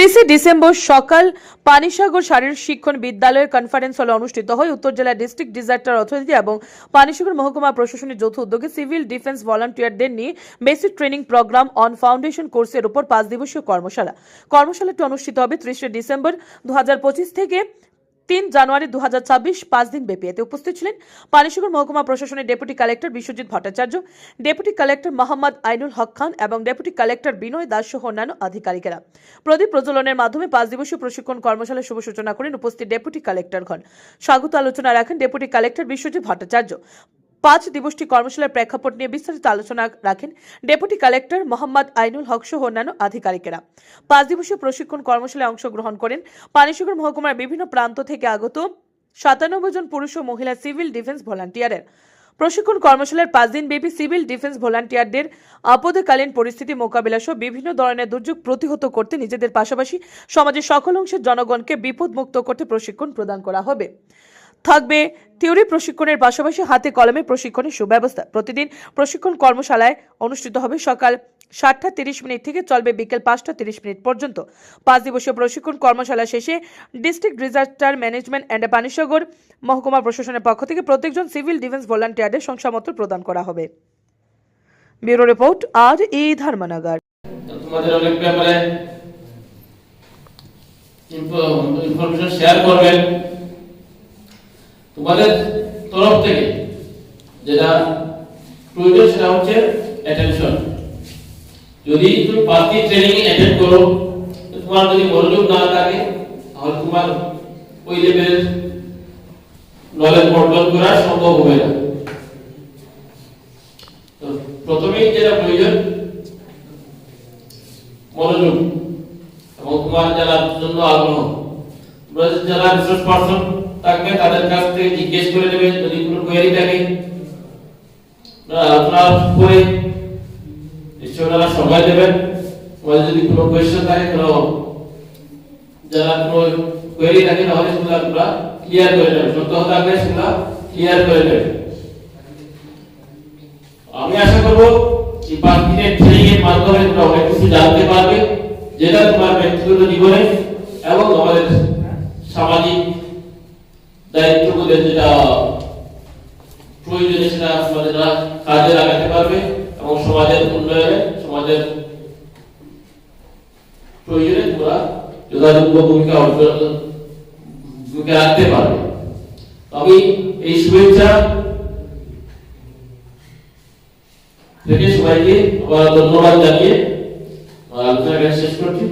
ত্রিশে December সকাল পানিসাগর শারীরিক শিক্ষণ বিদ্যালয়ের কনফারেন্স হলে অনুষ্ঠিত হয়। উত্তর জেলা ডিস্ট্রিক্ট ডিজাস্টার অথরিটি এবং পানিসাগর মহকুমা প্রশাসনের যৌথ উদ্যোগে সিভিল ডিফেন্স ভলান্টিয়ারদের নিয়ে basic training programme on foundation কোর্সের উপর পাঁচ দিবসীয় কর্মশালা। কর্মশালাটি অনুষ্ঠিত হবে ত্রিশে ডিসেম্বর দু থেকে তিন জানুয়ারি দু পাঁচ দিন ব্যাপী এতে উপস্থিত ছিলেন পানিসাগর মহকুমা প্রশাসনের deputy collector Biswajit Bhattacharya, deputy collector Mohammad Ainul Haque Khan এবং ডেপুটি কালেক্টর বিনয় দাস সহ অন্যান্য আধিকারিকেরা। প্রদীপ প্রজ্বলনের মাধ্যমে পাঁচ দিবসীয় প্রশিক্ষণ কর্মশালার শুভ সূচনা করেন উপস্থিত ডেপুটি কালেক্টর কালেক্টরগণ। স্বাগত আলোচনা রাখেন ডেপুটি কালেক্টর বিশ্বজিৎ ভট্টাচার্য। পাঁচ দিবসটি কর্মশালার প্রেক্ষাপট নিয়ে বিস্তারিত আলোচনা রাখেন ডেপুটি কালেক্টর মোহাম্মদ আইনুল হক সহ অন্যান্য আধিকারিকেরা। পাঁচ দিবসীয় প্রশিক্ষণ কর্মশালায় অংশগ্রহণ করেন পানিসাগর মহকুমার বিভিন্ন প্রান্ত থেকে আগত সাতানব্বই জন পুরুষ ও মহিলা সিভিল ডিফেন্স ভলান্টিয়ারের। প্রশিক্ষণ কর্মশালার পাঁচ দিন ব্যাপী সিভিল ডিফেন্স ভলান্টিয়ারদের আপদকালীন পরিস্থিতি মোকাবিলা সহ বিভিন্ন ধরনের দুর্যোগ প্রতিহত করতে নিজেদের পাশাপাশি সমাজের সকল অংশের জনগণকে বিপদমুক্ত করতে প্রশিক্ষণ প্রদান করা হবে। থাকবে। থিওরি প্রশিক্ষণের পাশাপাশি হাতে কলমে প্রশিক্ষণের সুব্যবস্থা। প্রতিদিন প্রশিক্ষণ কর্মশালায় অনুষ্ঠিত হবে সকাল সাতটা তিরিশ মিনিট থেকে চলবে বিকেল পাঁচটা তিরিশ মিনিট পর্যন্ত। পাঁচ দিবসীয় প্রশিক্ষণ কর্মশালা শেষে district disaster management and Panisagar মহকুমা প্রশাসনের পক্ষ থেকে প্রত্যেকজন সিভিল ডিফেন্স ভলান্টিয়ারদের শংসাপত্র প্রদান করা হবে। ব্যুরো রিপোর্ট, আর ই ধর্মনগর। তোমাদের অনেক ব্যাপারে ইনফরমেশন শেয়ার করবেন। তোমাদের তরফ থেকে যেটা প্রয়োজন সেটা হচ্ছে অ্যাটেনশন যদি তুমি পাঁচটি ট্রেনিং অ্যাটেন্ড করো তোমার যদি মনোযোগ না থাকে, তাহলে তোমার ওই লেভেলের নলেজ অর্জন করা সম্ভব হবে না। তো প্রথমেই যেটা প্রয়োজন, মনোযোগ এবং তোমার জানার জন্য আগ্রহ। যারা রিসোর্স পারসন থাকবে তাদের কাছ থেকে জিজ্ঞেস করে নেবে যদি কোনো কোয়েরি থাকে। আলোচনা করে নিশ্চয় ওনারা সময় দেবেন। তোমাদের যদি কোনো কোয়েশ্চেন থাকে, কোনো যারা কোনো কোয়েরি থাকে, তাহলে সেগুলো তোমরা ক্লিয়ার করে নেবে সন্দেহ থাকলে সেগুলো ক্লিয়ার করে নেবে আমি আশা করব এই পাঁচ দিনের ট্রেনিং এর মাধ্যমে তোমরা অনেক কিছু জানতে পারবে, যেটা তোমার ব্যক্তিগত জীবনে এবং আমাদের যেটা প্রয়োজনে সেটা কাজে লাগাতে পারবে এবং সমাজের উন্নয়নে, সমাজের প্রয়োজনে তোমরা ভূমিকা অর্জন রাখতে পারবে। আমি এই শুভেচ্ছা থেকে সবাইকে ধন্যবাদ জানিয়ে আলোচনা শেষ করছি।